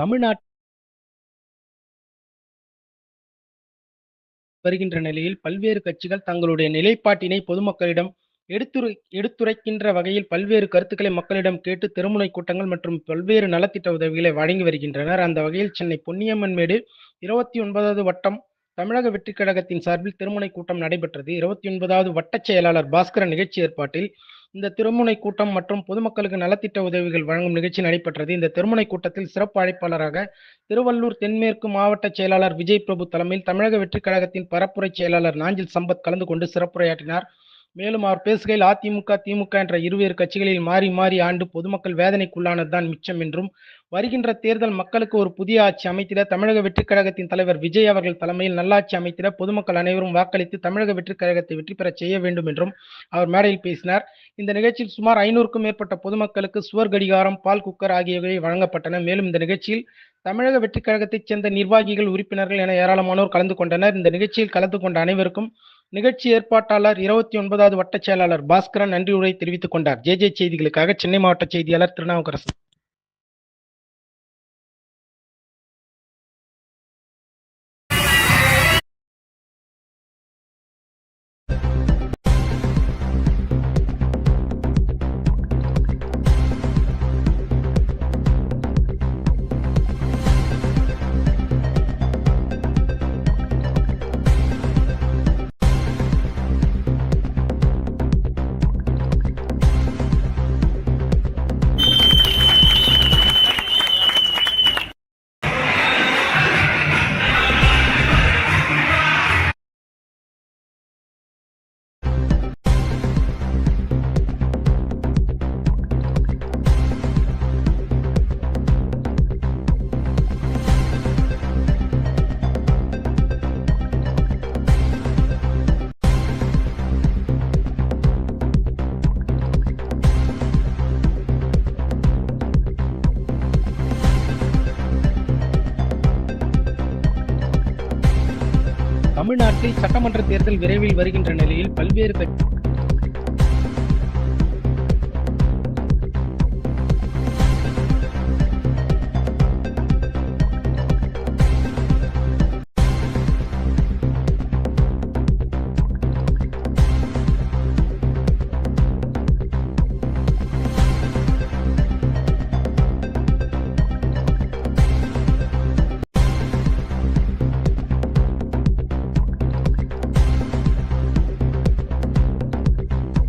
தமிழ்நாட் வருகின்ற நிலையில் பல்வேறு கட்சிகள் தங்களுடைய நிலைப்பாட்டினை பொதுமக்களிடம் எடுத்துரை எடுத்துரைக்கின்ற வகையில் பல்வேறு கருத்துக்களை மக்களிடம் கேட்டு தெருமுனை கூட்டங்கள் மற்றும் பல்வேறு நலத்திட்ட உதவிகளை வழங்கி வருகின்றனர். அந்த வகையில் சென்னை பொன்னியம்மன்மேடு இருபத்தி ஒன்பதாவது வட்டம் தமிழக வெற்றிக் கழகத்தின் சார்பில் திருமுனை கூட்டம் நடைபெற்றது. இருபத்தி ஒன்பதாவது வட்டச் செயலாளர் பாஸ்கரன் நிகழ்ச்சி ஏற்பாட்டில் இந்த திருமுனை கூட்டம் மற்றும் பொதுமக்களுக்கு நலத்திட்ட உதவிகள் வழங்கும் நிகழ்ச்சி நடைபெற்றது. இந்த திருமுனை கூட்டத்தில் சிறப்பு அழைப்பாளராக திருவள்ளூர் தென்மேற்கு மாவட்ட செயலாளர் விஜய் பிரபு தலைமையில் தமிழக வெற்றிக் கழகத்தின் பரப்புரை செயலாளர் நாஞ்சில் சம்பத் கலந்து கொண்டு சிறப்புரையாற்றினார். மேலும் அவர் பேசுகையில் அதிமுக திமுக என்ற இருவேறு கட்சிகளில் மாறி மாறி ஆண்டு பொதுமக்கள் வேதனைக்குள்ளானதுதான் மிச்சம் என்றும் வருகின்ற தேர்தல் மக்களுக்கு ஒரு புதிய ஆட்சி அமைத்திட தமிழக வெற்றிக் கழகத்தின் தலைவர் விஜய் அவர்கள் தலைமையில் நல்லாட்சி அமைத்திட பொதுமக்கள் அனைவரும் வாக்களித்து தமிழக வெற்றிக் கழகத்தை வெற்றி பெறச் செய்ய வேண்டும் என்றும் அவர் மேடையில் பேசினார். இந்த நிகழ்ச்சியில் சுமார் ஐநூறுக்கும் மேற்பட்ட பொதுமக்களுக்கு சுவர் கடிகாரம் பால் குக்கர் ஆகியவை வழங்கப்பட்டன. மேலும் இந்த நிகழ்ச்சியில் தமிழக வெற்றிக் கழகத்தைச் சேர்ந்த நிர்வாகிகள் உறுப்பினர்கள் என ஏராளமானோர் கலந்து கொண்டனர். இந்த நிகழ்ச்சியில் கலந்து கொண்ட அனைவருக்கும் நிகழ்ச்சி ஏற்பாட்டாளர் இருபத்தி ஒன்பதாவது வட்டச் செயலாளர் பாஸ்கரன் நன்றி தெரிவித்துக் கொண்டார். ஜே ஜே செய்திகளுக்காக சென்னை மாவட்ட செய்தியாளர் திருநாவுக்கரசன். தமிழ்நாட்டில் சட்டமன்ற தேர்தல் விரைவில் வருகின்ற நிலையில் பல்வேறு கட்சி